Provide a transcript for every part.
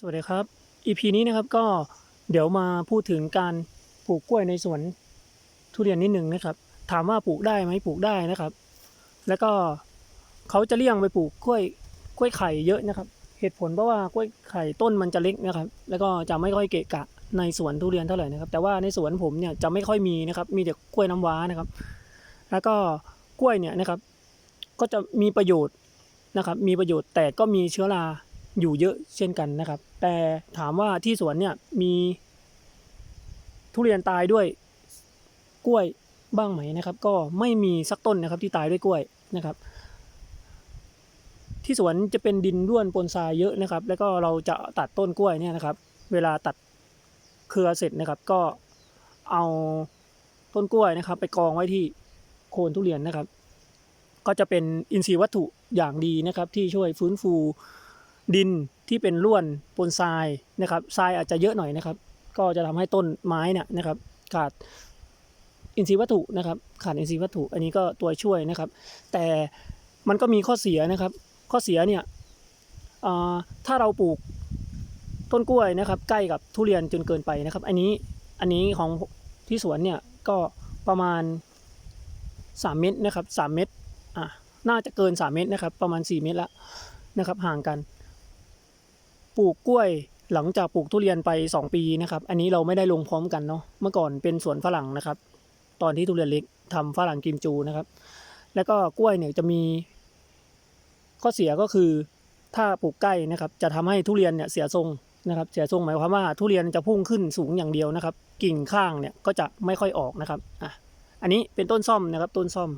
สวัสดีครับ EP นี้นะครับก็เดี๋ยวมาพูดถึงการปลูกกล้วยในสวนทุเรียนนิดหนึ่งนะครับ ถามว่าปลูกได้ไหมปลูกได้นะครับ แล้วก็เขาจะเลี่ยงไปปลูกกล้วยกล้วยไข่เยอะนะครับ เหตุผลเพราะว่ากล้วยไข่ต้นมันจะเล็กนะครับ แล้วก็จะไม่ค่อยเกะกะในสวนทุเรียนเท่าไหร่นะครับ แต่ว่าในสวนผมเนี่ยจะไม่ค่อยมีนะครับ มีแต่กล้วยน้ำว้านะครับ แล้วก็กล้วยเนี่ยนะครับ ก็จะมีประโยชน์นะครับ มีประโยชน์แต่ก็มีเชื้อรา อยู่เยอะเช่นกันนะครับ แต่ถามว่าที่สวนเนี่ยมีทุเรียนตายด้วยกล้วยบ้างไหมนะครับ ก็ไม่มีสักต้นนะครับที่ตายด้วยกล้วยนะครับ ที่สวนจะเป็นดินร่วนปนทรายเยอะนะครับ แล้วก็เราจะตัดต้นกล้วยเนี่ยนะครับ เวลาตัดเครือเสร็จนะครับก็เอาต้นกล้วยนะครับ ไปกองไว้ที่โคนทุเรียนนะครับ ก็จะเป็นอินทรีย์วัตถุอย่างดีนะครับ ที่ช่วยฟื้นฟู ดินที่เป็นร่วนปนทรายนะครับทรายอาจจะเยอะหน่อยนะครับ ก็จะทำให้ต้นไม้เนี่ยนะครับ ขาดอินทรีย์วัตถุนะครับ ขาดอินทรีย์วัตถุ อันนี้ก็ตัวช่วยนะครับ แต่มันก็มีข้อเสียนะครับ ข้อเสียเนี่ยถ้าเราปลูกต้นกล้วยนะครับ ใกล้กับทุเรียนจนเกินไปนะครับ อันนี้อันนี้ของที่สวนเนี่ยก็ประมาณ 3 เมตรนะครับ3เมตรอะน่าจะเกิน 3 เมตรนะครับ ประมาณ 4 เมตรละนะครับ ห่างกัน ปลูกกล้วยหลังจากปลูกทุเรียนไป 2 ปีนะครับ อันนี้เราไม่ได้ลงพร้อมกันเนาะ เมื่อก่อนเป็นสวนฝรั่งนะครับ ตอนที่ทุเรียนเล็กทำฝรั่งกิมจูนะครับ แล้วก็กล้วยเนี่ยจะมี ข้อเสียก็คือถ้าปลูกใกล้นะครับ จะทำให้ทุเรียนเนี่ยเสียทรงนะครับ เสียทรงหมายความว่าทุเรียนจะพุ่งขึ้นสูงอย่างเดียวนะครับ กิ่งข้างเนี่ยก็จะไม่ค่อยออกนะครับอะอันนี้เป็นต้นซ่อมนะครับ ต้นซ่อม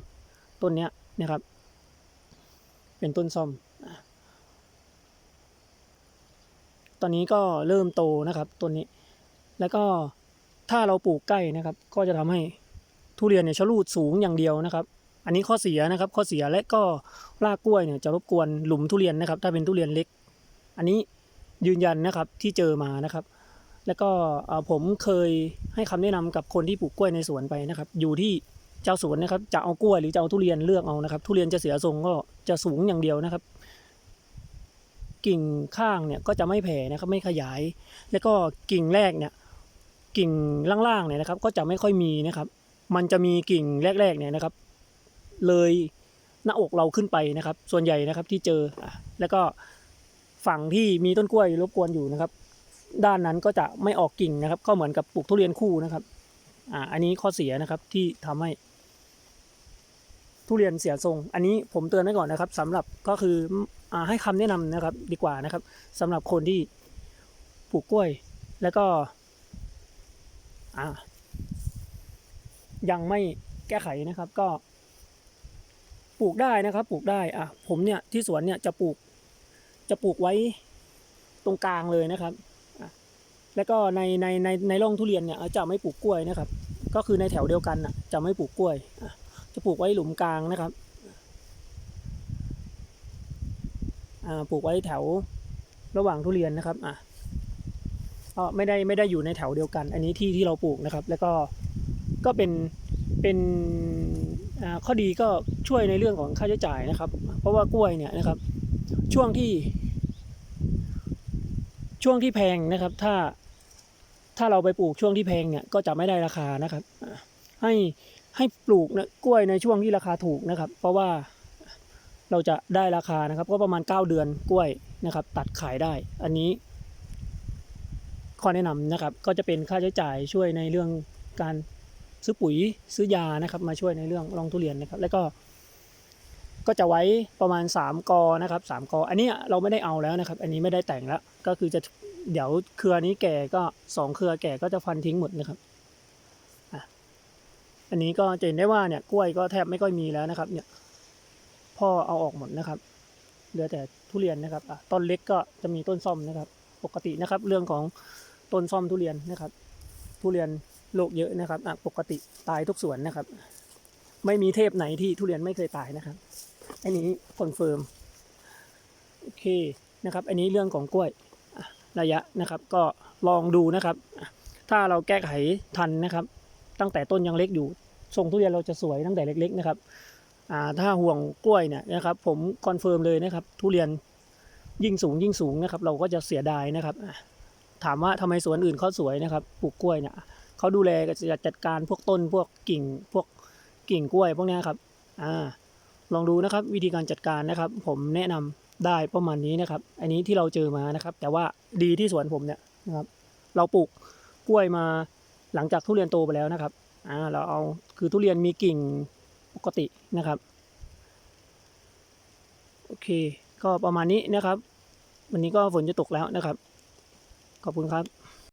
ต้นเนี้ยนะครับ เป็นต้นซ่อมอะ ตอนนี้ก็เริ่มโตนะครับต้นนี้ แล้วก็ถ้าเราปลูกใกล้นะครับ ก็จะทำให้ทุเรียนเนี่ยชะลูดสูงอย่างเดียวนะครับ อันนี้ข้อเสียนะครับ ข้อเสียและก็รากกล้วยเนี่ยจะรบกวนหลุมทุเรียนนะครับ ถ้าเป็นทุเรียนเล็ก อันนี้ยืนยันนะครับที่เจอมานะครับ แล้วก็ผมเคยให้คำแนะนำกับคนที่ปลูกกล้วยในสวนไปนะครับ อยู่ที่เจ้าสวนนะครับจะเอากล้วยหรือจะเอาทุเรียนเลือกเอานะครับ ทุเรียนจะเสียทรงก็จะสูงอย่างเดียวนะครับ กิ่งข้างเนี่ยก็จะไม่แผ่นะครับไม่ขยาย แล้วก็กิ่งแรกเนี่ยกิ่งล่างๆเนี่ยนะครับ ก็จะไม่ค่อยมีนะครับ มันจะมีกิ่งแรกๆเนี่ยนะครับ เลยหน้าอกเราขึ้นไปนะครับ ส่วนใหญ่นะครับที่เจอแล้วก็ฝั่งที่มีต้นกล้วยรบกวนอยู่นะครับ ด้านนั้นก็จะไม่ออกกิ่งนะครับ ก็เหมือนกับปลูกทุเรียนคู่นะครับอ่าอันนี้ข้อเสียนะครับที่ทำให้ ทุเรียนเสียทรง อันนี้ผมเตือนไว้ก่อนนะครับสำหรับก็คืออให้คำแนะนำนะครับดีกว่านะครับสำหรับคนที่ปลูกกล้วย แล้วก็ยังไม่แก้ไขนะครับก็ ปลูกได้นะครับ ปลูกได้อะผมเนี่ยที่สวนเนี่ยจะปลูก จะปลูกไว้ตรงกลางเลยนะครับแล้วก็ในในในในร่องทุเรียนเนี่ยจะไม่ปลูกกล้วยนะครับ ก็คือในแถวเดียวกันนะจะไม่ปลูกกล้วยอะ จะปลูกไว้หลุมกลางนะครับปลูกไว้แถวระหว่างทุเรียนนะครับอะก็ไม่ได้ไม่ได้อยู่ในแถวเดียวกัน อันนี้ที่ที่เราปลูกนะครับ แล้วก็ก็เป็นเป็นข้อดีก็ช่วยในเรื่องของค่าใช้จ่ายนะครับ เพราะว่ากล้วยเนี่ยนะครับ ช่วงที่ช่วงที่แพงนะครับ ถ้าถ้าเราไปปลูกช่วงที่แพงเนี่ยก็จะไม่ได้ราคานะครับ ให้ ให้ปลูกนะกล้วยในช่วงที่ราคาถูกนะครับ เพราะว่าเราจะได้ราคานะครับ ก็ประมาณ 9 เดือนกล้วยนะครับ ตัดขายได้ อันนี้ข้อแนะนำนะครับ ก็จะเป็นค่าใช้จ่ายช่วยในเรื่องการซื้อปุ๋ยซื้อยานะครับ มาช่วยในเรื่องรองทุเรียนนะครับ แล้วก็ก็จะไว้ประมาณ 3 กอนะครับ3กออันนี้เราไม่ได้เอาแล้วนะครับ อันนี้ไม่ได้แต่งแล้ว ก็คือจะเดี๋ยวเครือนี้แก่ก็สองเครือแก่ก็จะฟันทิ้งหมดนะครับ อันนี้ก็จะเห็นได้ว่าเนี่ยกล้วยก็แทบไม่ค่อยมีแล้วนะครับ เนี่ย พ่อเอาออกหมดนะครับ เหลือแต่ทุเรียนนะครับต้นเล็กก็จะมีต้นซ่อมนะครับ ปกตินะครับ เรื่องของต้นซ่อมทุเรียนนะครับ ทุเรียนโรคเยอะนะครับปกติตายทุกสวนนะครับ ไม่มีเทพไหนที่ทุเรียนไม่เคยตายนะครับ อันนี้คอนเฟิร์มโอเคนะครับ อันนี้เรื่องของกล้วยระยะนะครับ ก็ลองดูนะครับ ถ้าเราแก้ไขทันนะครับ ตั้งแต่ต้นยังเล็กอยู่ ทรงทุเรียนเราจะสวยตั้งแต่เล็ก ๆ นะครับถ้าห่วงกล้วยเนี่ยนะครับ ผมคอนเฟิร์มเลยนะครับ ทุเรียนยิ่งสูงยิ่งสูงนะครับ เราก็จะเสียดายนะครับถามว่าทำไมสวนอื่นเขาสวยนะครับปลูกกล้วยเนี่ยเขาดูแลก็จะจัดการพวกต้นพวกกิ่งพวกกิ่งกล้วยพวกนี้ครับอ่าลองดูนะครับวิธีการจัดการนะครับ ผมแนะนำได้ประมาณนี้นะครับ อันนี้ที่เราเจอมานะครับ แต่ว่าดีที่สวนผมเนี่ยนะครับ เราปลูกกล้วยมา หลังจากทุเรียนโตไปแล้วนะครับอ่าเราเอาคือทุเรียนมีกิ่งปกตินะครับโอเค ก็ประมาณนี้นะครับ วันนี้ก็ฝนจะตกแล้วนะครับ ขอบคุณครับ